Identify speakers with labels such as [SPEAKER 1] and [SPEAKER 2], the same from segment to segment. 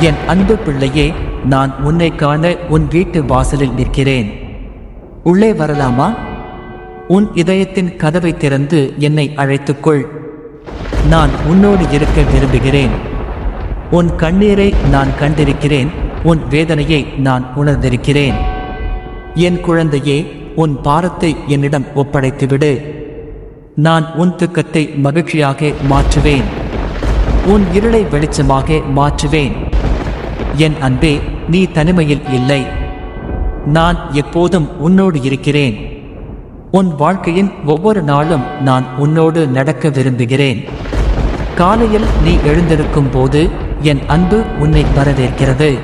[SPEAKER 1] என் அன்பு பிள்ளையே நான் உன்னை காண உன் வீட்டு வாசலில் நிற்கிறேன். உள்ளே வரலாமா? உன் இதயத்தின் கதவை திறந்து என்னை அழைத்துக்கொள். நான் உன்னோடு இருக்க விரும்புகிறேன். உன் கண்ணீரை நான் கண்டிருக்கிறேன். உன் வேதனையை நான் உணர்ந்திருக்கிறேன். என் குழந்தையே உன் பாரத்தை என்னிடம் ஒப்படைத்துவிடு. நான் உன் துக்கத்தை மகிழ்ச்சியாக மாற்றுவேன். உன் இருளை வெளிச்சமாக மாற்றுவேன். என் அன்பே நீ தனிமையில் இல்லை. நான் எப்போதும் உன்னோடு இருக்கிறேன். உன் வாழ்க்கையின் ஒவ்வொரு நாளும் நான் உன்னோடு நடக்க விரும்புகிறேன். காலையில் நீ எழுந்திருக்கும் போது என் அன்பு உன்னை வரவேற்கிறது.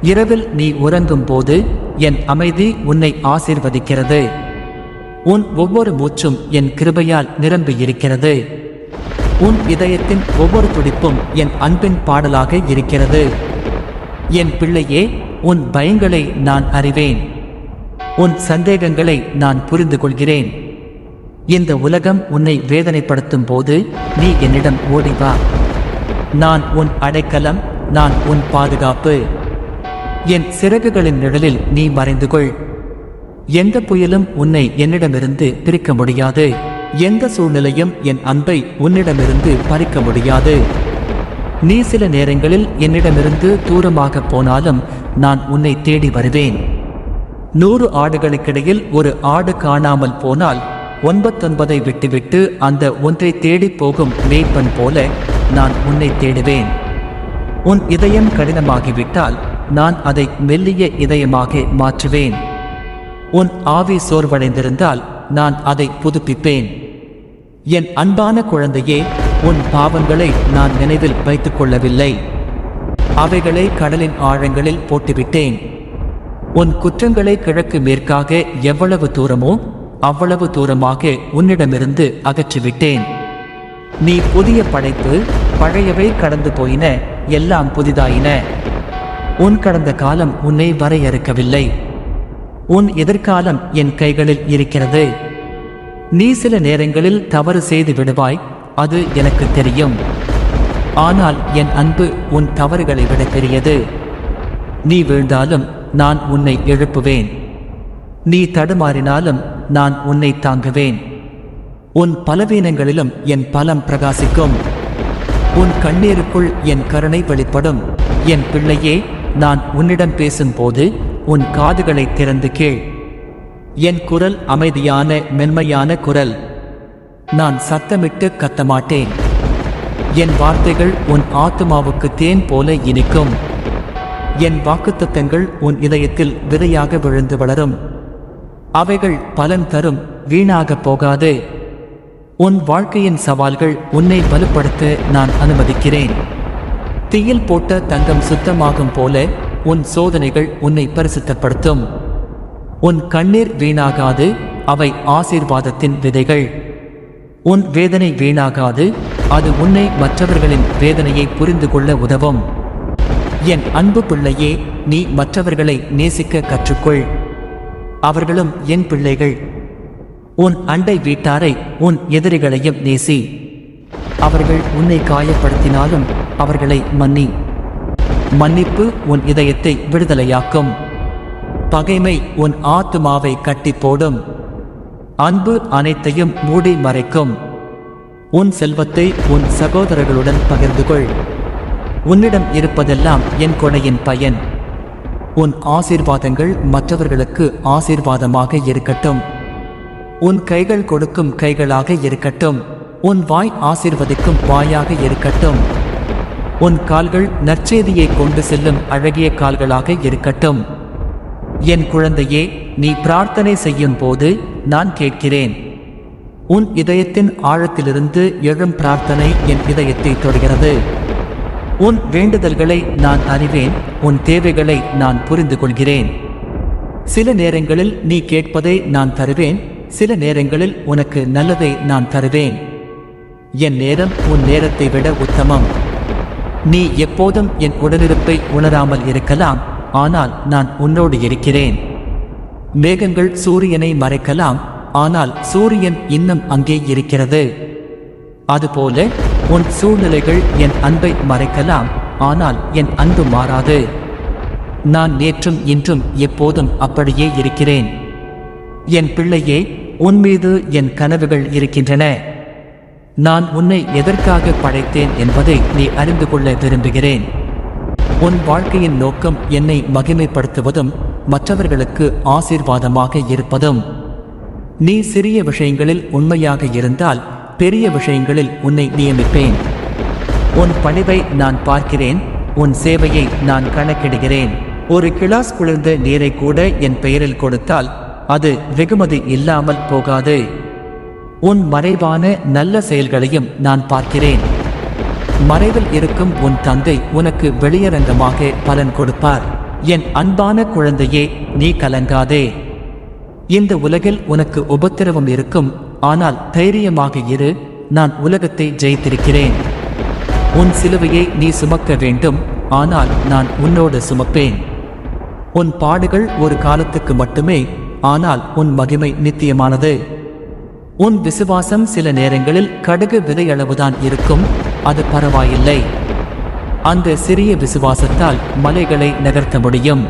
[SPEAKER 1] இரவில் நீ உறங்கும் போது என் அமைதி உன்னை ஆசீர்வதிக்கிறது. உன் ஒவ்வொரு மூச்சும் என் கிருபையால் நிரம்பி இருக்கிறது. உன் இதயத்தின் ஒவ்வொரு துடிப்பும் என் அன்பின் பாடலாக இருக்கிறது. என் பிள்ளையே உன் பயங்களை நான் அறிவேன். உன் சந்தேகங்களை நான் புரிந்து கொள்கிறேன் இந்த உலகம் உன்னை வேதனைப்படுத்தும் போது நீ என்னிடம் ஓடி வா. நான் உன் அடைக்கலம் நான் உன் பாதுகாப்பு. என் சிறகுகளின் நிழலில் நீ மறைந்து கொள் எந்த புயலும் உன்னை என்னிடமிருந்து பிரிக்க முடியாது. எந்த சூழ்நிலையும் என் அன்பை உன்னிடமிருந்து பறிக்க முடியாது. நீ சில நேரங்களில் என்னிடமிருந்து தூரமாக போனாலும் நான் உன்னை தேடி வருவேன். நூறு ஆடுகளுக்கிடையில் ஒரு ஆடு காணாமல் போனால் ஒன்பத்தொன்பதை விட்டுவிட்டு அந்த ஒன்றை தேடிப் போகும் மேய்ப்பன் போல நான் உன்னை தேடுவேன். உன் இதயம் கடினமாகிவிட்டால் நான் அதை மெல்லிய இதயமாக மாற்றுவேன். உன் ஆவி சோர்வடைந்திருந்தால் நான் அதை புதுப்பிப்பேன். என் அன்பான குழந்தையே உன் பாவங்களை நான் நினைவில் வைத்துக் கொள்ளவில்லை அவைகளை கடலின் ஆழங்களில் போட்டுவிட்டேன். உன் குற்றங்களை கிழக்கு மேற்காக எவ்வளவு தூரமோ அவ்வளவு தூரமாக உன்னிடமிருந்து அகற்றிவிட்டேன். நீ புதிய படைப்பு பழையவை கடந்து போயின எல்லாம் புதிதாயின. உன் கடந்த காலம் உன்னை வரையறுக்கவில்லை. உன் எதிர்காலம் என் கைகளில் இருக்கிறது. நீ சில நேரங்களில் தவறு செய்து விடுவாய் அது எனக்கு தெரியும். ஆனால் என் அன்பு உன் தவறுகளை விட பெரியது. நீ வீழ்ந்தாலும் நான் உன்னை எழுப்புவேன். நீ தடுமாறினாலும் நான் உன்னை தாங்குவேன். உன் பலவீனங்களிலும் என் பலம் பிரகாசிக்கும். உன் கண்ணீருக்குள் என் கருணை வெளிப்படும். என் பிள்ளையே நான் உன்னிடம் பேசும்போது உன் காதுகளை திறந்து கேள். என் குரல் அமைதியான மென்மையான குரல். நான் சத்தமிட்டு கத்தமாட்டேன். என் வார்த்தைகள் உன் ஆத்துமாவுக்கு தேன் போல இனிக்கும். என் வாக்குத்தத்தங்கள் உன் இதயத்தில் விதையாக விழுந்து வளரும். அவைகள் பலன் தரும் வீணாக போகாது. உன் வாழ்க்கையின் சவால்கள் உன்னை வலுப்படுத்த நான் அனுமதிக்கிறேன். தீயில் போட்ட தங்கம் சுத்தமாகும் போல உன் சோதனைகள் உன்னை பரிசுத்தப்படுத்தும். உன் கண்ணீர் வீணாகாது அவை ஆசீர்வாதத்தின் விதைகள். உன் வேதனை வீணாகாது அது உன்னை மற்றவர்களின் வேதனையை புரிந்து கொள்ள உதவும். என் அன்பு பிள்ளையே நீ மற்றவர்களை நேசிக்க கற்றுக்கொள். அவர்களும் என் பிள்ளைகள். உன் அண்டை வீட்டாரை உன் எதிரிகளையும் நேசி. அவர்கள் உன்னை காயப்படுத்தினாலும் அவர்களை மன்னி. மன்னிப்பு உன் இதயத்தை விடுதலையாக்கும். பகைமை உன் ஆத்துமாவை கட்டி போடும் அன்பு அனைத்தையும் மூடி மறைக்கும். உன் செல்வத்தை உன் சகோதரர்களுடன் பகிர்ந்து கொள் உன்னிடம் இருப்பதெல்லாம் என் கொடையின் பயன். உன் ஆசீர்வாதங்கள் மற்றவர்களுக்கு ஆசீர்வாதமாக இருக்கட்டும். உன் கைகள் கொடுக்கும் கைகளாக இருக்கட்டும். உன் வாய் ஆசீர்வதிக்கும் வாயாக இருக்கட்டும். உன் கால்கள் நற்செய்தியை கொண்டு செல்லும் அழகிய கால்களாக இருக்கட்டும். என் குழந்தையே நீ பிரார்த்தனை செய்யும் போது நான் கேட்கிறேன். உன் இதயத்தின் ஆழத்திலிருந்து எழும் பிரார்த்தனை என் இதயத்தை தொடுகிறது. உன் வேண்டுதல்களை நான் அறிவேன் உன் தேவைகளை நான் புரிந்து கொள்கிறேன் சில நேரங்களில் நீ கேட்பதை நான் தருவேன் சில நேரங்களில் உனக்கு நல்லதை நான் தருவேன். என் நேரம் உன் நேரத்தை விட உத்தமம். நீ எப்போதும் என் உடனிருப்பை உணராமல் இருக்கலாம் ஆனால் நான் உன்னோடு இருக்கிறேன். மேகங்கள் சூரியனை மறைக்கலாம் ஆனால் சூரியன் இன்னும் அங்கே இருக்கிறது. அதுபோல உன் சூழ்நிலைகள் என் அன்பை மறைக்கலாம் ஆனால் என் அன்பு மாறாது. நான் நேற்றும் இன்றும் எப்போதும் அப்படியே இருக்கிறேன். என் பிள்ளையே உன் மீது என் கனவுகள் இருக்கின்றன. நான் உன்னை எதற்காக படைத்தேன் என்பதை நீ அறிந்து கொள்ள விரும்புகிறேன். உன் வாழ்க்கையின் நோக்கம் என்னை மகிமைப்படுத்துவதும் மற்றவர்களுக்கு ஆசீர்வாதமாக இருப்பதும். நீ சிறிய விஷயங்களில் உண்மையாக இருந்தால் பெரிய விஷயங்களில் உன்னை நியமிப்பேன். உன் பணிவை நான் பார்க்கிறேன் உன் சேவையை நான் கணக்கிடுகிறேன். ஒரு கிளாஸ் குளிர்ந்த நீரை கூட என் பெயரில் கொடுத்தால் அது வெகுமதி இல்லாமல் போகாது. உன் மறைவான நல்ல செயல்களையும் நான் பார்க்கிறேன். மறைவில் இருக்கும் உன் தந்தை உனக்கு வெளியரங்கமாக பலன் கொடுப்பார். என் அன்பான குழந்தையே நீ கலங்காதே. இந்த உலகில் உனக்கு உபத்திரவம் இருக்கும். ஆனால் தைரியமாக இரு நான் உலகத்தை ஜெயித்திருக்கிறேன். உன் சிலுவையை நீ சுமக்க வேண்டும். ஆனால் நான் உன்னோடு சுமப்பேன். உன் பாடுகள் ஒரு காலத்துக்கு மட்டுமே ஆனால் உன் மகிமை நித்தியமானது. உன் விசுவாசம் சில நேரங்களில் கடுகு விதையளவுதான் இருக்கும். அது பரவாயில்லை. அந்த சிறிய விசுவாசத்தால் மலைகளை நகர்த்த முடியும்.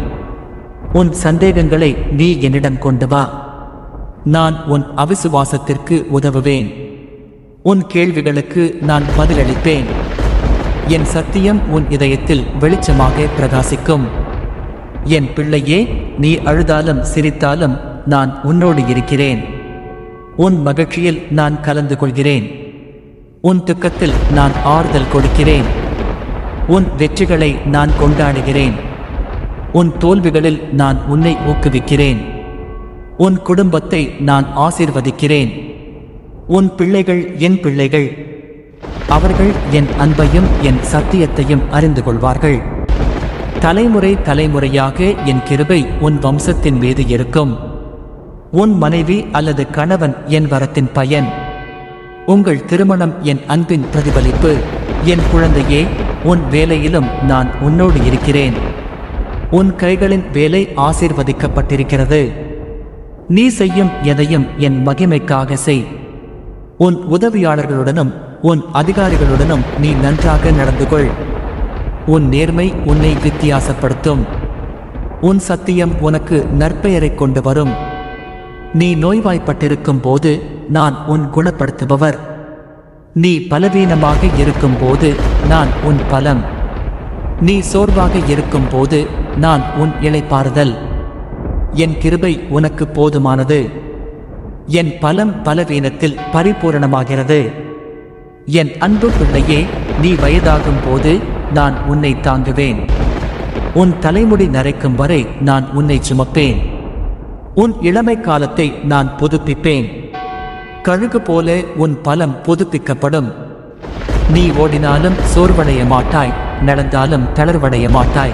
[SPEAKER 1] உன் சந்தேகங்களை நீ என்னிடம் கொண்டு வா. நான் உன் அவிசுவாசத்திற்கு உதவுவேன். உன் கேள்விகளுக்கு நான் பதிலளிப்பேன். என் சத்தியம் உன் இதயத்தில் வெளிச்சமாக பிரகாசிக்கும். என் பிள்ளையே நீ அழுதாலும் சிரித்தாலும் நான் உன்னோடு இருக்கிறேன். உன் மகிழ்ச்சியில் நான் கலந்து கொள்கிறேன். உன் துக்கத்தில் நான் ஆறுதல் கொடுக்கிறேன். உன் வெற்றிகளை நான் கொண்டாடுகிறேன். உன் தோல்விகளில் நான் உன்னை ஊக்குவிக்கிறேன். உன் குடும்பத்தை நான் ஆசீர்வதிக்கிறேன். உன் பிள்ளைகள் என் பிள்ளைகள். அவர்கள் என் அன்பையும் என் சத்தியத்தையும் அறிந்து கொள்வார்கள். தலைமுறை தலைமுறையாக என் கிருபை உன் வம்சத்தின் மீது இருக்கும். உன் மனைவி அல்லது கணவன் என் வரத்தின் பயன். உங்கள் திருமணம் என் அன்பின் பிரதிபலிப்பு. என் குழந்தையே உன் வேலையிலும் நான் உன்னோடு இருக்கிறேன். உன் கைகளின் வேலை ஆசீர்வதிக்கப்பட்டிருக்கிறது. நீ செய்யும் எதையும் என் மகிமைக்காக செய். உன் உதவியாளர்களுடனும் உன் அதிகாரிகளுடனும் நீ நன்றாக நடந்து கொள் உன் நேர்மை உன்னை வித்தியாசப்படுத்தும். உன் சத்தியம் உனக்கு நற்பெயரை கொண்டு வரும். நீ நோய்வாய்ப்பட்டிருக்கும் போது நான் உன் குணப்படுத்துபவர். நீ பலவீனமாக இருக்கும் போது நான் உன் பலம். நீ சோர்வாக இருக்கும் போது நான் உன் இழைப்பாறுதல் என் கிருபை உனக்கு போதுமானது. என் பலம் பலவீனத்தில் பரிபூரணமாகிறது. என் அன்பு பிள்ளையே நீ வயதாகும் போது நான் உன்னை தாங்குவேன். உன் தலைமுடி நரைக்கும் வரை நான் உன்னை சுமப்பேன். உன் இளமை காலத்தை நான் புதுப்பிப்பேன். கழுகு போல உன் பலம் புதுப்பிக்கப்படும். நீ ஓடினாலும் சோர்வடைய மாட்டாய் நடந்தாலும் தளர்வடைய மாட்டாய்.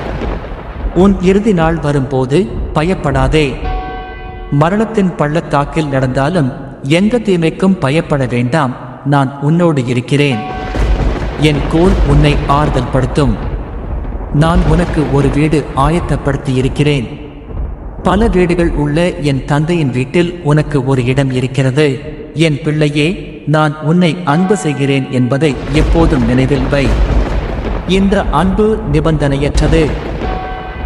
[SPEAKER 1] உன் இறுதி நாள் வரும்போது பயப்படாதே. மரணத்தின் பள்ளத்தாக்கில் நடந்தாலும் எந்த தீமைக்கும் பயப்பட வேண்டாம் நான் உன்னோடு இருக்கிறேன். என் கோல் உன்னை ஆறுதல் படுத்தும் நான் உனக்கு ஒரு வீடு ஆயத்தப்படுத்தி இருக்கிறேன் பல வீடுகள் உள்ள என் தந்தையின் வீட்டில் உனக்கு ஒரு இடம் இருக்கிறது. என் பிள்ளையே நான் உன்னை அன்பு செய்கிறேன் என்பதை எப்போதும் நினைவில் வை. இந்த அன்பு நிபந்தனையற்றது.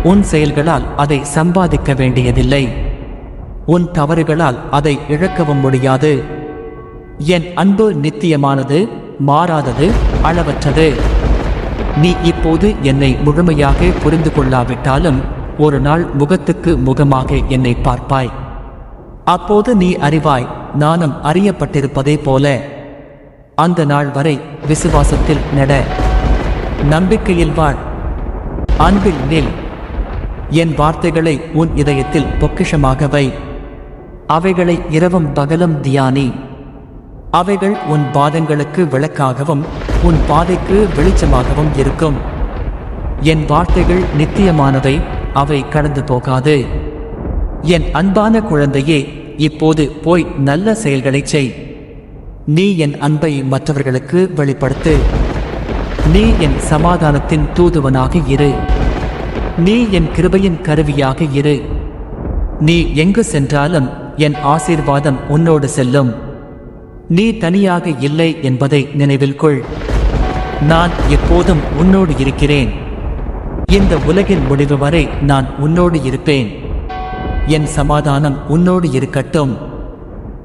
[SPEAKER 1] உன் செயல்களால் அதை சம்பாதிக்க வேண்டியதில்லை. உன் தவறுகளால் அதை இழக்கவும் முடியாது. என் அன்பு நித்தியமானது மாறாதது அளவற்றது. நீ இப்போது என்னை முழுமையாக புரிந்து கொள்ளாவிட்டாலும் ஒரு நாள் முகத்துக்கு முகமாக என்னை பார்ப்பாய். அப்போது நீ அறிவாய் நானும் அறியப்பட்டிருப்பதே போல. அந்த நாள் வரை விசுவாசத்தில் நட. நம்பிக்கையில் வாழ். அன்பில் நில். என் வார்த்தைகளை உன் இதயத்தில் பொக்கிஷமாக வை. அவைகளை இரவும் பகலும் தியானி. அவைகள் உன் பாதங்களுக்கு விளக்காகவும் உன் பாதைக்கு வெளிச்சமாகவும் இருக்கும். என் வார்த்தைகள் நித்தியமானவை. அவை கடந்து போகாது. என் அன்பான குழந்தையே இப்போது போய் நல்ல செயல்களைச் செய். நீ என் அன்பை மற்றவர்களுக்கு வெளிப்படுத்து. நீ என் சமாதானத்தின் தூதுவனாக இரு. நீ என் கிருபையின் கருவியாக இரு. நீ எங்கு சென்றாலும் என் ஆசீர்வாதம் உன்னோடு செல்லும். நீ தனியாக இல்லை என்பதை நினைவில் கொள். நான் எப்போதும் உன்னோடு இருக்கிறேன். இந்த உலகின் முடிவு வரை நான் உன்னோடு இருப்பேன். என் சமாதானம் உன்னோடு இருக்கட்டும்.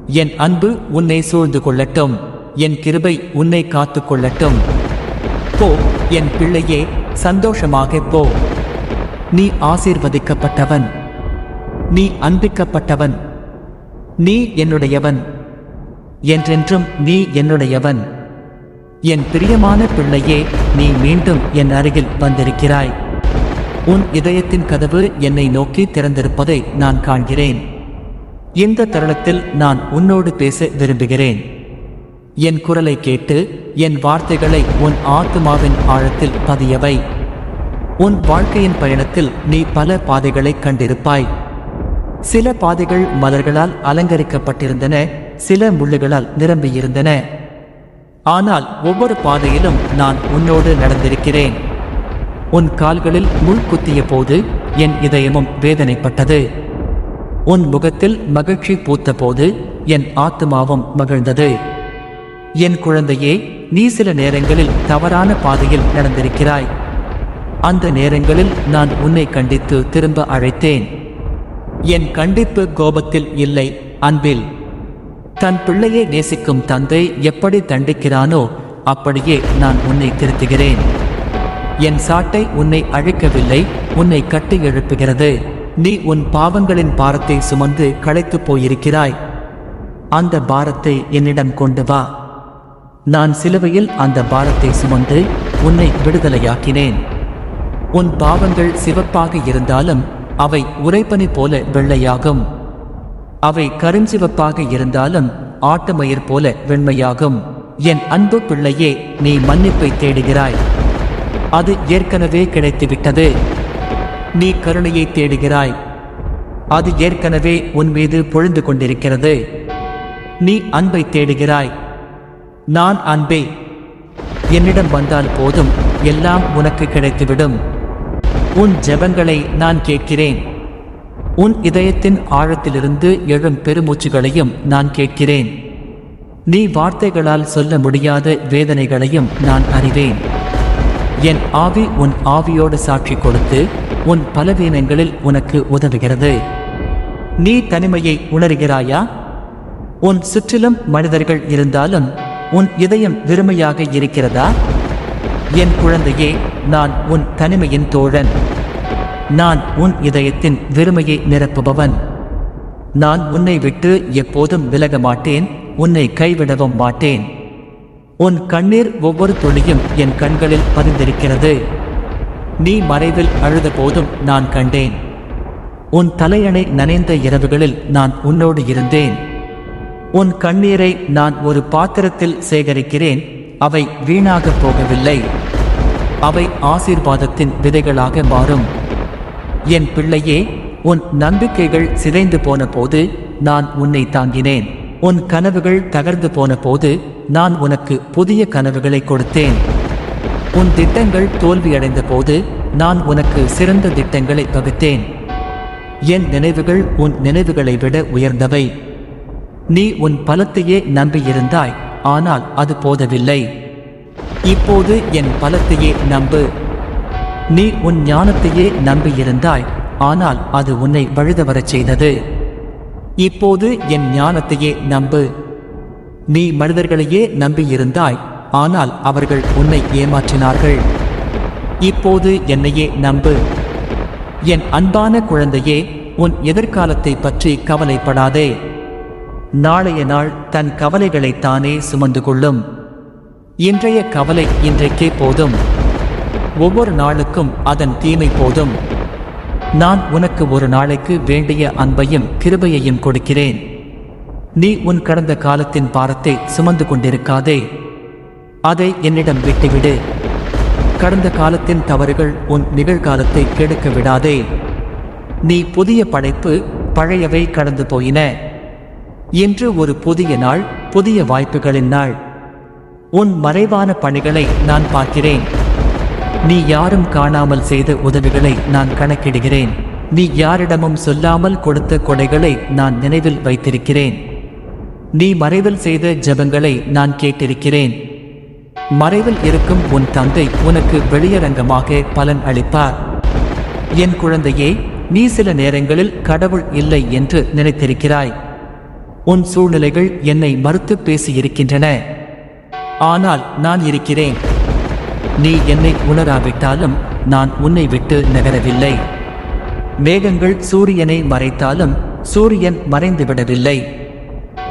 [SPEAKER 1] என் அன்பு உன்னை சூழ்ந்து கொள்ளட்டும். என் கிருபை உன்னை காத்து கொள்ளட்டும். போ என் பிள்ளையே சந்தோஷமாக போ. நீ ஆசீர்வதிக்கப்பட்டவன். நீ அன்பிக்கப்பட்டவன். நீ என்னுடையவன். என்றென்றும் நீ என்னுடையவன். என் பிரியமான பிள்ளையே நீ மீண்டும் என் அருகில் வந்திருக்கிறாய். உன் இதயத்தின் கதவு என்னை நோக்கி திறந்திருப்பதை நான் காண்கிறேன். இந்த தருணத்தில் நான் உன்னோடு பேச விரும்புகிறேன். என் குரலை கேட்டு என் வார்த்தைகளை உன் ஆத்மாவின் ஆழத்தில் பதியவை. உன் வாழ்க்கையின் பயணத்தில் நீ பல பாதைகளை கண்டிருப்பாய். சில பாதைகள் மலர்களால் அலங்கரிக்கப்பட்டிருந்தன சில முள்ளுகளால் நிரம்பியிருந்தன. ஆனால் ஒவ்வொரு பாதையிலும் நான் உன்னோடு நடந்திருக்கிறேன். உன் கால்களில் முள் குத்திய போது என் இதயமும் வேதனைப்பட்டது. உன் முகத்தில் மகிழ்ச்சி பூத்தபோது என் ஆத்மாவும் மகிழ்ந்தது. என் குழந்தையே நீ சில நேரங்களில் தவறான பாதையில் நடந்திருக்கிறாய். அந்த நேரங்களில் நான் உன்னை கண்டித்து திரும்ப அழைத்தேன். என் கண்டிப்பு கோபத்தில் இல்லை அன்பில். தன் பிள்ளையை நேசிக்கும் தந்தை எப்படி தண்டிக்கிறானோ அப்படியே நான் உன்னை திருத்துகிறேன். என் சாட்டை உன்னை அழிக்கவில்லை உன்னை கட்டி எழுப்புகிறது. நீ உன் பாவங்களின் பாரத்தை சுமந்து களைத்து போயிருக்கிறாய். அந்த பாரத்தை என்னிடம் கொண்டு வா. நான் சிலுவையில் அந்த பாரத்தை சுமந்து உன்னை விடுதலையாக்கினேன். உன் பாவங்கள் சிவப்பாக இருந்தாலும் அவை உறைபனி போல வெள்ளையாகும். அவை கருஞ்சிவப்பாக இருந்தாலும் ஆட்டுமயிர் போல வெண்மையாகும். என் அன்பு பிள்ளையே நீ மன்னிப்பை தேடுகிறாய். அது ஏற்கனவே கிடைத்துவிட்டது. நீ கருணையை தேடுகிறாய். அது ஏற்கனவே உன் மீது பொழுந்து கொண்டிருக்கிறது. நீ அன்பை தேடுகிறாய். நான் அன்பே. என்னிடம் வந்தால் போதும். எல்லாம் உனக்கு கிடைத்துவிடும். உன் ஜெபங்களை நான் கேட்கிறேன். உன் இதயத்தின் ஆழத்திலிருந்து எழும் பெருமூச்சுகளையும் நான் கேட்கிறேன். நீ வார்த்தைகளால் சொல்ல முடியாத வேதனைகளையும் நான் அறிவேன். என் ஆவி உன் ஆவியோடு சாட்சி கொடுத்து உன் பலவீனங்களில் உனக்கு உதவுகிறது. நீ தனிமையை உணர்கிறாயா? உன் சுற்றிலும் மனிதர்கள் இருந்தாலும் உன் இதயம் வெறுமையாக இருக்கிறதா? என் குழந்தையே நான் உன் தனிமையின் தோழன். நான் உன் இதயத்தின் வெறுமையை நிரப்புபவன். நான் உன்னை விட்டு எப்போதும் விலக மாட்டேன் உன்னை கைவிடவும் மாட்டேன். உன் கண்ணீர் ஒவ்வொரு துளியும் என் கண்களில் பதிந்திருக்கிறது. நீ மறைவில் அழுத போதும் நான் கண்டேன். உன் தலையணை நனைந்த இரவுகளில் நான் உன்னோடு இருந்தேன். உன் கண்ணீரை நான் ஒரு பாத்திரத்தில் சேகரிக்கிறேன். அவை வீணாக போகவில்லை. அவை ஆசீர்வாதத்தின் விதைகளாக மாறும். என் பிள்ளையே உன் நம்பிக்கைகள் சிதைந்து போன போது நான் உன்னை தாங்கினேன். உன் கனவுகள் தகர்ந்து போன போது நான் உனக்கு புதிய கனவுகளை கொடுத்தேன். உன் திட்டங்கள் தோல்வியடைந்த போது நான் உனக்கு சிறந்த திட்டங்களை பகுத்தேன். என் நினைவுகள் உன் நினைவுகளை விட உயர்ந்தவை. நீ உன் பலத்தையே நம்பியிருந்தாய் ஆனால் அது போதவில்லை. இப்போது என் பலத்தையே நம்பு. நீ உன் ஞானத்தையே நம்பியிருந்தாய் ஆனால் அது உன்னை வழுதவரச் செய்தது. இப்போது என் ஞானத்தையே நம்பு. நீ மனிதர்களையே நம்பியிருந்தாய் ஆனால் அவர்கள் உன்னை ஏமாற்றினார்கள். இப்போது என்னையே நம்பு. என் அன்பான குழந்தையே உன் எதிர்காலத்தை பற்றி கவலைப்படாதே. நாளைய நாள் தன் கவலைகளை தானே சுமந்து கொள்ளும். இன்றைய கவலை இன்றைக்கே போதும். ஒவ்வொரு நாளுக்கும் அதன் தீமை போதும். நான் உனக்கு ஒரு நாளைக்கு வேண்டிய அன்பையும் கிருபையையும் கொடுக்கிறேன். நீ உன் கடந்த காலத்தின் பாரத்தை சுமந்து கொண்டிருக்காதே. அதை என்னிடம் விட்டுவிடு. கடந்த காலத்தின் தவறுகள் உன் நிகழ்காலத்தை கெடுக்க விடாதே. நீ புதிய படைப்பு பழையவை கடந்து போயின. இன்று ஒரு புதிய நாள் புதிய வாய்ப்புகளின் நாள். உன் மறைவான பணிகளை நான் பார்க்கிறேன். நீ யாரும் காணாமல் செய்த உதவிகளை நான் கணக்கிடுகிறேன். நீ யாரிடமும் சொல்லாமல் கொடுத்த கொடைகளை நான் நினைவில் வைத்திருக்கிறேன். நீ மறைவில் செய்த ஜெபங்களை நான் கேட்டிருக்கிறேன். மறைவில் இருக்கும் உன் தந்தை உனக்கு வெளியரங்கமாக பலன் அளிப்பார். என் குழந்தையே நீ சில நேரங்களில் கடவுள் இல்லை என்று நினைத்திருக்கிறாய். உன் சூழ்நிலைகள் என்னை மறுத்து பேசியிருக்கின்றன. ஆனால் நான் இருக்கிறேன். நீ என்னை உணராவிட்டாலும் நான் உன்னை விட்டு நகரவில்லை. மேகங்கள் சூரியனை மறைத்தாலும் சூரியன் மறைந்து விடவில்லை.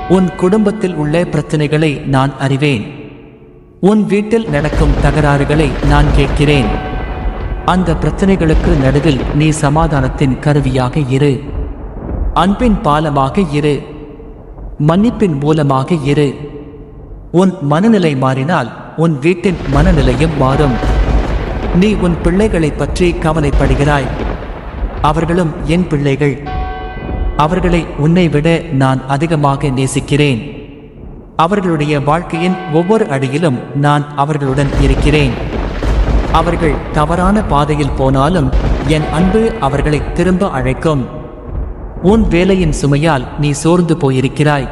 [SPEAKER 1] உன் குடும்பத்தில் உள்ள பிரச்சனைகளை நான் அறிவேன். உன் வீட்டில் நடக்கும் தகராறுகளை நான் கேட்கிறேன். அந்த பிரச்சனைகளுக்கு நடுவில் நீ சமாதானத்தின் கருவியாக இரு. அன்பின் பாலமாக இரு. மன்னிப்பின் மூலமாக இரு. உன் மனநிலை மாறினால் உன் வீட்டின் மனநிலையும் மாறும். நீ உன் பிள்ளைகளைப் பற்றி கவலைப்படுகிறாய். அவர்களும் என் பிள்ளைகள். அவர்களை உன்னை விட நான் அதிகமாக நேசிக்கிறேன். அவர்களுடைய வாழ்க்கையின் ஒவ்வொரு அடியிலும் நான் அவர்களுடன் இருக்கிறேன். அவர்கள் தவறான பாதையில் போனாலும் என் அன்பு அவர்களை திரும்ப அழைக்கும். உன் வேலையின் சுமையால் நீ சோர்ந்து போயிருக்கிறாய்.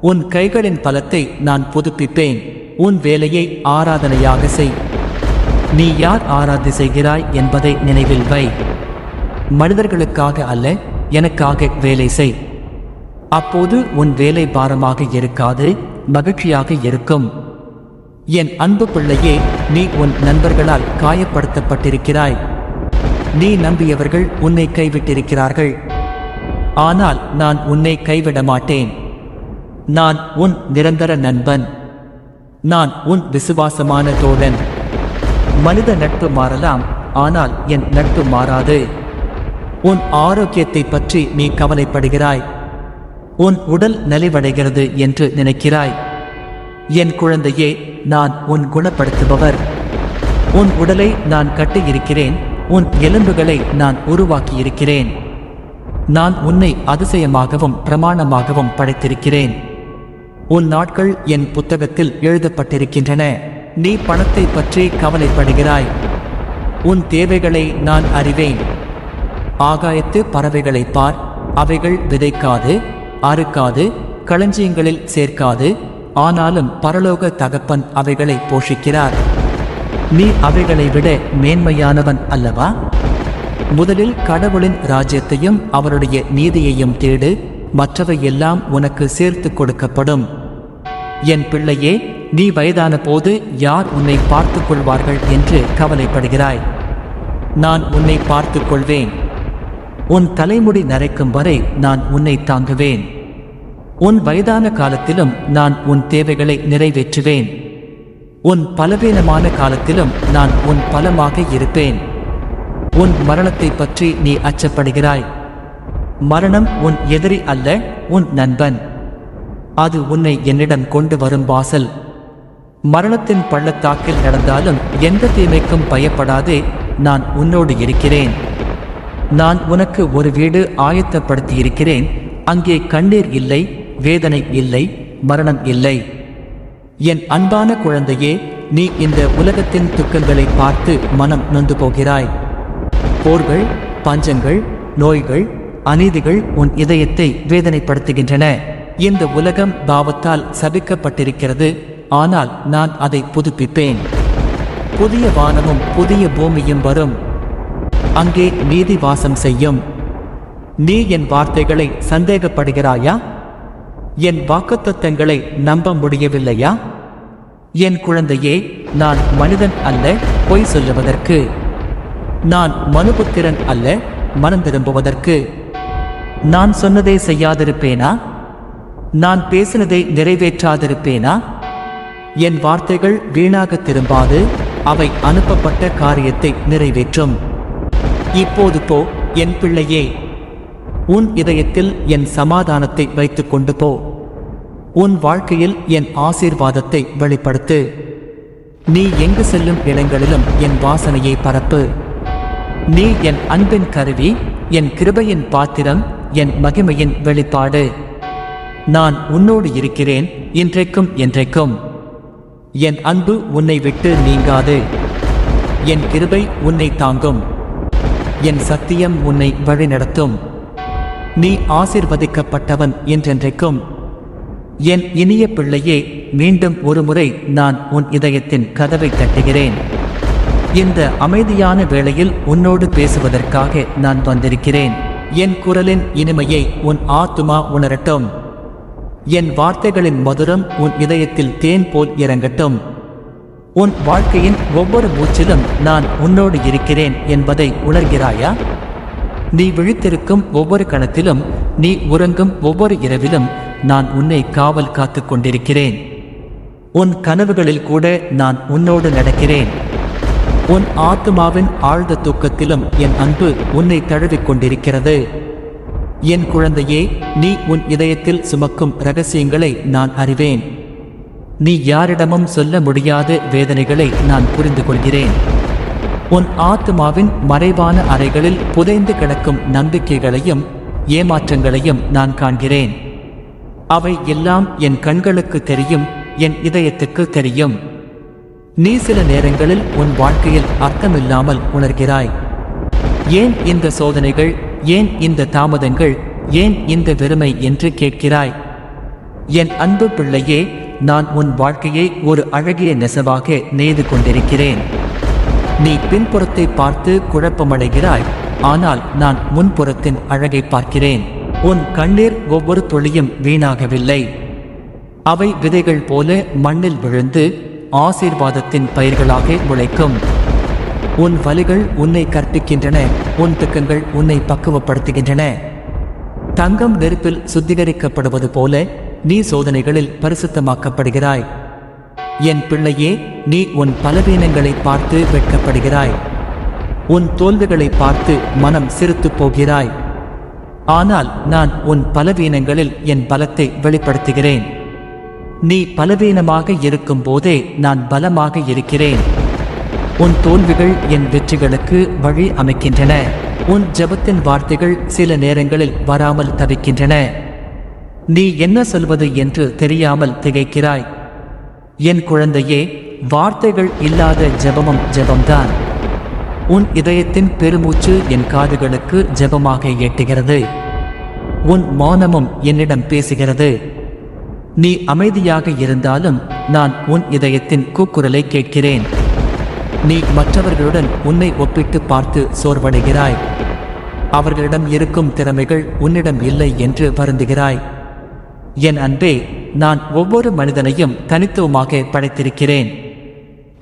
[SPEAKER 1] உன் கைகளின் பலத்தை நான் புதுப்பிப்பேன். உன் வேலையை ஆராதனையாக செய். நீ யார் ஆராதி செய்கிறாய் என்பதை நினைவில் வை. மனிதர்களுக்காக அல்ல எனக்காக வேலை செய். அப்போது உன் வேலை பாரமாக இருக்காது மகிழ்ச்சியாக இருக்கும். என் அன்பு பிள்ளையே நீ உன் நண்பர்களால் காயப்படுத்தப்பட்டிருக்கிறாய். நீ நம்பியவர்கள் உன்னை கைவிட்டிருக்கிறார்கள். ஆனால் நான் உன்னை கைவிட மாட்டேன் நான் உன் நிரந்தர நண்பன். நான் உன் விசுவாசமான தோழன். மனித நட்பு மாறலாம் ஆனால் என் நட்பு மாறாது. உன் ஆரோக்கியத்தை பற்றி நீ கவலைப்படுகிறாய். உன் உடல் நலிவடைகிறது என்று நினைக்கிறாய். என் குழந்தையே நான் உன் குணப்படுத்துபவர். உன் உடலை நான் கட்டியிருக்கிறேன் உன் எலும்புகளை நான் உருவாக்கியிருக்கிறேன். நான் உன்னை அதிசயமாகவும் பிரமாணமாகவும் படைத்திருக்கிறேன். உன் நாட்கள் என் புத்தகத்தில் எழுதப்பட்டிருக்கின்றன. நீ பணத்தை பற்றி கவலைப்படுகிறாய். உன் தேவைகளை நான் அறிவேன். ஆகாயத்து பறவைகளை பார். அவைகள் விதைக்காது அறுக்காது களஞ்சியங்களில் சேர்க்காது. ஆனாலும் பரலோக தகப்பன் அவைகளை போஷிக்கிறார். நீ அவைகளை விட மேன்மையானவன் அல்லவா? முதலில் கடவுளின் ராஜ்யத்தையும் அவருடைய நீதியையும் தேடு. மற்றவை எல்லாம் உனக்கு சேர்த்து கொடுக்கப்படும். என் பிள்ளையே நீ வயதான போது யார் உன்னை பார்த்து கொள்வார்கள் என்று கவலைப்படுகிறாய். நான் உன்னை பார்த்து கொள்வேன். உன் தலைமுடி நரைக்கும் வரை நான் உன்னை தாங்குவேன். உன் வயதான காலத்திலும் நான் உன் தேவைகளை நிறைவேற்றுவேன். உன் பலவீனமான காலத்திலும் நான் உன் பலமாக இருப்பேன். உன் மரணத்தை பற்றி நீ அச்சப்படுகிறாய். மரணம் உன் எதிரி அல்ல உன் நண்பன். அது உன்னை என்னிடம் கொண்டு வரும் வாசல். மரணத்தின் பள்ளத்தாக்கில் நடந்தாலும் எந்த தீமைக்கும் பயப்படாதே நான் உன்னோடு இருக்கிறேன். நான் உனக்கு ஒரு வீடு ஆயத்தப்படுத்தி இருக்கிறேன் அங்கே கண்ணீர் இல்லை வேதனை இல்லை மரணம் இல்லை. என் அன்பான குழந்தையே நீ இந்த உலகத்தின் துக்கங்களை பார்த்து மனம் நொந்து போகிறாய். போர்கள் பஞ்சங்கள் நோய்கள் அநீதிகள் உன் இதயத்தை வேதனைப்படுத்துகின்றன. இந்த உலகம் பாவத்தால் சபிக்கப்பட்டிருக்கிறது. ஆனால் நான் அதை புதுப்பிப்பேன். புதிய வானமும் புதிய பூமியும் வரும். அங்கே நீதி வாசம் செய்யும். நீ என் வார்த்தைகளை சந்தேகப்படுகிறாயா? என் வாக்குத்தத்தங்களை நம்ப முடியவில்லையா? என் குழந்தையே நான் மனிதன் அல்ல பொய் சொல்லுவதற்கு. நான் மனுபுத்திரன் அல்ல மனம் திரும்புவதற்கு. நான் சொன்னதை செய்யாதிருப்பேனா? நான் பேசினதை நிறைவேற்றாதிருப்பேனா? என் வார்த்தைகள் வீணாக திரும்பாது அவை அனுப்பப்பட்ட காரியத்தை நிறைவேற்றும். இப்போது போ என் பிள்ளையே. உன் இதயத்தில் என் சமாதானத்தை வைத்துக் கொண்டு போ. உன் வாழ்க்கையில் என் ஆசீர்வாதத்தை வெளிப்படுத்து. நீ எங்கு செல்லும் இடங்களிலும் என் வாசனையை பரப்பு. நீ என் அன்பின் கருவி என் கிருபையின் பாத்திரம் என் மகிமையின் வெளிப்பாடு. நான் உன்னோடு இருக்கிறேன் இன்றைக்கும் என்றைக்கும். என் அன்பு உன்னை விட்டு நீங்காது. என் கிருபை உன்னை தாங்கும். என் சத்தியம் உன்னை வழிநடத்தும். நீ ஆசிர்வதிக்கப்பட்டவன் என்றென்றைக்கும். என் இனிய பிள்ளையே மீண்டும் ஒருமுறை நான் உன் இதயத்தின் கதவை தட்டுகிறேன். இந்த அமைதியான வேளையில் உன்னோடு பேசுவதற்காக நான் வந்திருக்கிறேன். என் குரலின் இனிமையை உன் ஆத்துமா உணரட்டும். என் வார்த்தைகளின் மதுரம் உன் இதயத்தில் தேன் போல் இறங்கட்டும். உன் வாழ்க்கையின் ஒவ்வொரு மூச்சிலும் நான் உன்னோடு இருக்கிறேன் என்பதை உணர்கிறாயா? நீ விழித்திருக்கும் ஒவ்வொரு கணத்திலும் நீ உறங்கும் ஒவ்வொரு இரவிலும் நான் உன்னை காவல் காத்து கொண்டிருக்கிறேன். உன் கனவுகளில் கூட நான் உன்னோடு நடக்கிறேன். உன் ஆத்துமாவின் ஆழ்ந்த தூக்கத்திலும் என் அன்பு உன்னை தழுவிக் கொண்டிருக்கிறது. என் குழந்தையே நீ உன் இதயத்தில் சுமக்கும் ரகசியங்களை நான் அறிவேன். நீ யாரிடமும் சொல்ல முடியாத வேதனைகளை நான் புரிந்து கொள்கிறேன் உன் ஆத்மாவின் மறைவான அறைகளில் புதைந்து கிடக்கும் நம்பிக்கைகளையும் ஏமாற்றங்களையும் நான் காண்கிறேன். அவை எல்லாம் என் கண்களுக்கு தெரியும் என் இதயத்துக்கு தெரியும். நீ சில நேரங்களில் உன் வாழ்க்கையில் அர்த்தமில்லாமல் உணர்கிறாய். ஏன் இந்த சோதனைகள் ஏன் இந்த தாமதங்கள் ஏன் இந்த வெறுமை என்று கேட்கிறாய்? என் அன்பு பிள்ளையே நான் உன் வாழ்க்கையை ஒரு அழகிய நெசவாக நெய்து கொண்டிருக்கிறேன். நீ பின்புறத்தை பார்த்து குழப்பமடைகிறாய் ஆனால் நான் முன்புறத்தின் அழகை பார்க்கிறேன். உன் கண்ணீர் ஒவ்வொரு துளியும் வீணாகவில்லை. அவை விதைகள் போல மண்ணில் விழுந்து ஆசீர்வாதத்தின் பயிர்களாக முளைக்கும். உன் வலிகள் உன்னை கற்பிக்கின்றன உன் துக்கங்கள் உன்னை பக்குவப்படுத்துகின்றன. தங்கம் நெருப்பில் சுத்திகரிக்கப்படுவது போல நீ சோதனைகளில் பரிசுத்தமாக்கப்படுகிறாய். என் பிள்ளையே நீ உன் பலவீனங்களை பார்த்து வெட்கப்படுகிறாய். உன் தோல்விகளை பார்த்து மனம் சிரித்துப் போகிறாய். ஆனால் நான் உன் பலவீனங்களில் என் பலத்தை வெளிப்படுத்துகிறேன். நீ பலவீனமாக இருக்கும் போதே நான் பலமாக இருக்கிறேன். உன் தோல்விகள் என் வெற்றிகளுக்கு வழி அமைக்கின்றன. உன் ஜெபத்தின் வார்த்தைகள் சில நேரங்களில் வராமல் தவிக்கின்றன. நீ என்ன சொல்வது என்று தெரியாமல் திகைக்கிறாய். என் குழந்தையே வார்த்தைகள் இல்லாத ஜெபமும் ஜெபம்தான். உன் இதயத்தின் பெருமூச்சு என் காதுகளுக்கு ஜெபமாக எட்டுகிறது உன் மௌனமும் என்னிடம் பேசுகிறது. நீ அமைதியாக இருந்தாலும் நான் உன் இதயத்தின் கூக்குரலை கேட்கிறேன். நீ மற்றவர்களுடன் உன்னை ஒப்பிட்டு பார்த்து சோர்வடைகிறாய். அவர்களிடம் இருக்கும் திறமைகள் உன்னிடம் இல்லை என்று வருந்துகிறாய். என் அன்பே நான் ஒவ்வொரு மனிதனையும் தனித்துவமாக படைத்திருக்கிறேன்.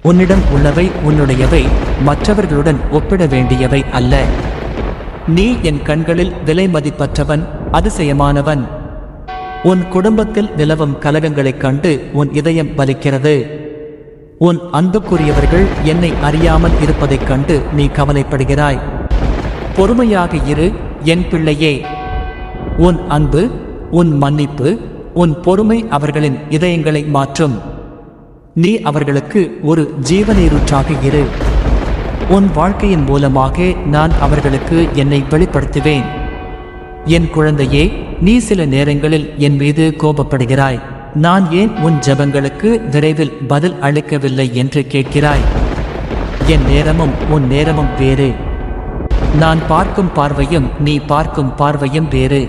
[SPEAKER 1] உன்னிடம் உள்ளவை உன்னுடையவை மற்றவர்களுடன் ஒப்பிட வேண்டியவை அல்ல. நீ என் கண்களில் விலை மதிப்பற்றவன் அதிசயமானவன். உன் குடும்பத்தில் நிலவும் கலகங்களைக் கண்டு உன் இதயம் பலிக்கிறது. உன் அன்புக்குரியவர்கள் என்னை அறியாமல் இருப்பதைக் கண்டு நீ கவலைப்படுகிறாய். பொறுமையாக இரு என் பிள்ளையே. உன் அன்பு உன் மன்னிப்பு உன் பொறுமை அவர்களின் இதயங்களை மாற்றும். நீ அவர்களுக்கு ஒரு ஜீவநீரூற்றாக இரு. உன் வாழ்க்கையின் மூலமாக நான் அவர்களுக்கு என்னை வெளிப்படுத்துவேன். என் குழந்தையே நீ சில நேரங்களில் என் மீது கோபப்படுகிறாய். நான் ஏன் உன் ஜெபங்களுக்கு விரைவில் பதில் அளிக்கவில்லை என்று கேட்கிறாய்? என் நேரமும் உன் நேரமும் வேறு. நான் பார்க்கும் பார்வையும் நீ பார்க்கும் பார்வையும் வேறு.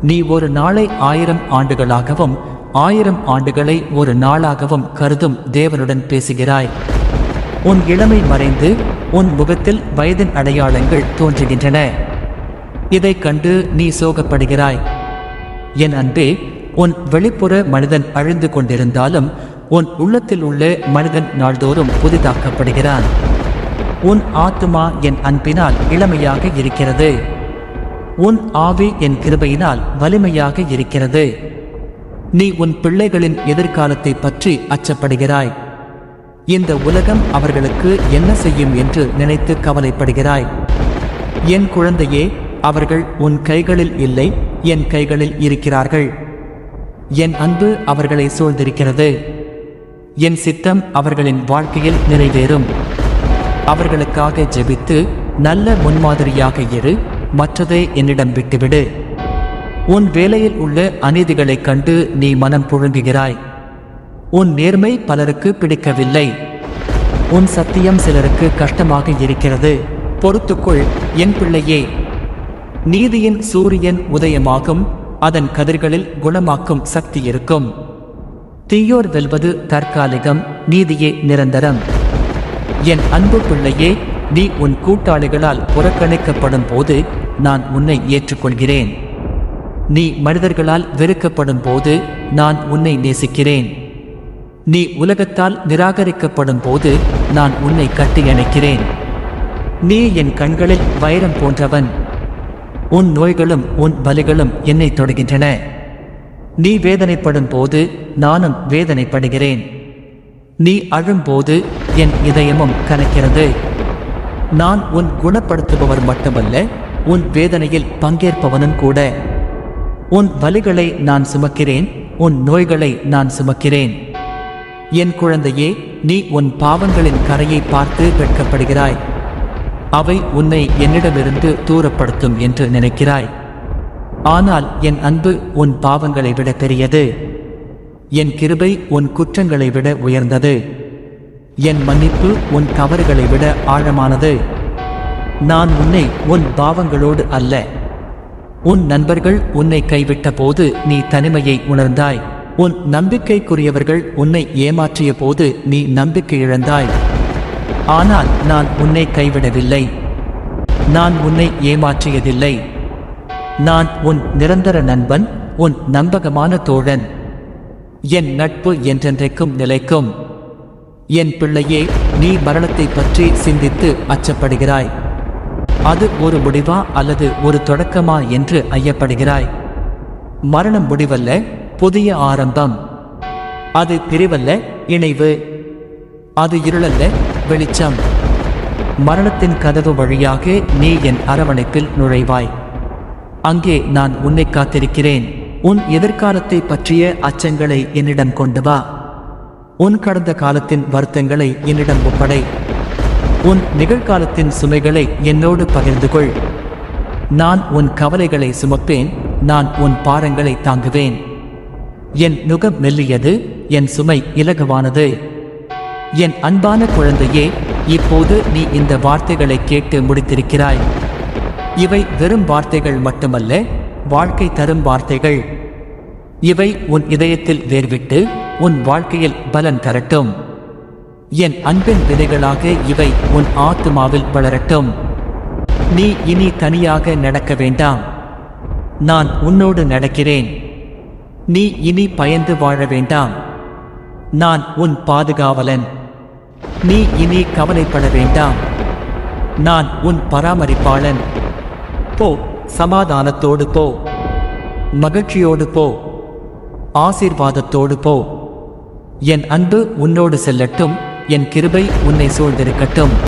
[SPEAKER 1] நீ ஒரு நாளை ஆயிரம் ஆண்டுகளாகவும் ஆயிரம் ஆண்டுகளை ஒரு நாளாகவும் கருதும் தேவனுடன் பேசுகிறாய். உன் இளமை மறைந்து உன் முகத்தில் வயதின் அடையாளங்கள் தோன்றுகின்றன. இதைக் கண்டு நீ சோகப்படுகிறாய். என் அன்பே உன் வெளிப்புற மனிதன் அழிந்து கொண்டிருந்தாலும் உன் உள்ளத்தில் உள்ள மனிதன் நாள்தோறும் புதிதாக்கப்படுகிறான். உன் ஆத்துமா என் அன்பினால் இளமையாக இருக்கிறது. உன் ஆவி என் கிருபையினால் வலிமையாக இருக்கிறது. நீ உன் பிள்ளைகளின் எதிர்காலத்தை பற்றி அச்சப்படுகிறாய். இந்த உலகம் அவர்களுக்கு என்ன செய்யும் என்று நினைத்து கவலைப்படுகிறாய். என் குழந்தையே அவர்கள் உன் கைகளில் இல்லை என் கைகளில் இருக்கிறார்கள். என் அன்பு அவர்களை சூழ்ந்திருக்கிறது. என் சித்தம் அவர்களின் வாழ்க்கையில் நிறைவேறும். அவர்களுக்காக ஜெபித்து நல்ல முன்மாதிரியாக இரு மற்றதை என்னிடம் விட்டுவிடு. உன் வேலையில் உள்ள அநீதிகளைக் கண்டு நீ மனம் புழுங்குகிறாய். உன் நேர்மை பலருக்கு பிடிக்கவில்லை. உன் சத்தியம் சிலருக்கு கஷ்டமாக இருக்கிறது. பொறுத்துக்குள் என் பிள்ளையே. நீதியின் சூரியன் உதயமாகும் அதன் கதிர்களில் குணமாக்கும் சக்தி இருக்கும். தீயோர் வெல்வது தற்காலிகம் நீதியே நிரந்தரம். என் அன்பு பிள்ளையே நீ உன் கூட்டாளிகளால் புறக்கணிக்கப்படும் போது நான் உன்னை ஏற்றுக்கொள்கிறேன். நீ மனிதர்களால் வெறுக்கப்படும் போது நான் உன்னை நேசிக்கிறேன். நீ உலகத்தால் நிராகரிக்கப்படும் போது நான் உன்னை கட்டியணைக்கிறேன். நீ என் கண்களில் வைரம் போன்றவன். உன் நோய்களும் உன் பலிகளும் என்னை தொடுகின்றன. நீ வேதனைப்படும் போது நானும் வேதனைப்படுகிறேன். நீ அழும்போது என் இதயமும் கனக்கிறது நான் உன் குணப்படுத்துபவர் மட்டுமல்ல உன் வேதனையில் பங்கேற்பவனும் கூட. உன் வலிகளை நான் சுமக்கிறேன் உன் நோய்களை நான் சுமக்கிறேன். என் குழந்தையே நீ உன் பாவங்களின் கரையை பார்த்து வெட்கப்படுகிறாய். அவை உன்னை என்னிடமிருந்து தூரப்படுத்தும் என்று நினைக்கிறாய். ஆனால் என் அன்பு உன் பாவங்களை விட பெரியது. என் கிருபை உன் குற்றங்களை விட உயர்ந்தது. என் மன்னிப்பு உன் தவறுகளை விட ஆழமானது. நான் உன்னை உன் பாவங்களோடு அல்ல. உன் நண்பர்கள் உன்னை கைவிட்ட போது நீ தனிமையை உணர்ந்தாய். உன் நம்பிக்கைக்குரியவர்கள் உன்னை ஏமாற்றிய போது நீ நம்பிக்கை இழந்தாய். ஆனால் நான் உன்னை கைவிடவில்லை. நான் உன்னை ஏமாற்றியதில்லை. நான் உன் நிரந்தர நண்பன் உன் நம்பகமான தோழன். என் நட்பு என்றென்றைக்கும் நிலைக்கும். என் பிள்ளையே நீ மரணத்தை பற்றி சிந்தித்து அச்சப்படுகிறாய். அது ஒரு முடிவா அல்லது ஒரு தொடக்கமா என்று ஐயப்படுகிறாய். மரணம் முடிவல்ல புதிய ஆரம்பம். அது பிரிவல்ல இணைவு. அது இருளல்ல வெளிச்சம். மரணத்தின் கதவு வழியாக நீ என் அரவணைப்பில் நுழைவாய். அங்கே நான் உன்னை காத்திருக்கிறேன். உன் எதிர்காலத்தை பற்றிய அச்சங்களை என்னிடம் கொண்டு வா. உன் கடந்த காலத்தின் வருத்தங்களை என்னிடம் ஒப்படை. உன் நிகழ்காலத்தின் சுமைகளை என்னோடு பகிர்ந்து கொள். நான் உன் கவலைகளை சுமப்பேன். நான் உன் பாரங்களை தாங்குவேன். என் நுகம் மெல்லியது என் சுமை இலகுவானது. என் அன்பான குழந்தையே இப்போது நீ இந்த வார்த்தைகளை கேட்டு முடித்திருக்கிறாய். இவை வெறும் வார்த்தைகள் மட்டுமல்ல வாழ்க்கை தரும் வார்த்தைகள். இவை உன் இதயத்தில் வேர்விட்டு உன் வாழ்க்கையில் பலன் தரட்டும். என் அன்பின் விதைகளாக இவை உன் ஆத்துமாவில் வளரட்டும். நீ இனி தனியாக நடக்க வேண்டாம். நான் உன்னோடு நடக்கிறேன். நீ இனி பயந்து வாழ வேண்டாம். நான் உன் பாதுகாவலன். நீ இனி கவலைப்பட வேண்டாம். நான் உன் பராமரிப்பாளன். போ சமாதானத்தோடு போ. மகிழ்ச்சியோடு போ. ஆசீர்வாதத்தோடு போ. என் அன்பு உன்னோடு செல்லட்டும். என் கிருபை உன்னை சூழ்ந்திருக்கட்டும்.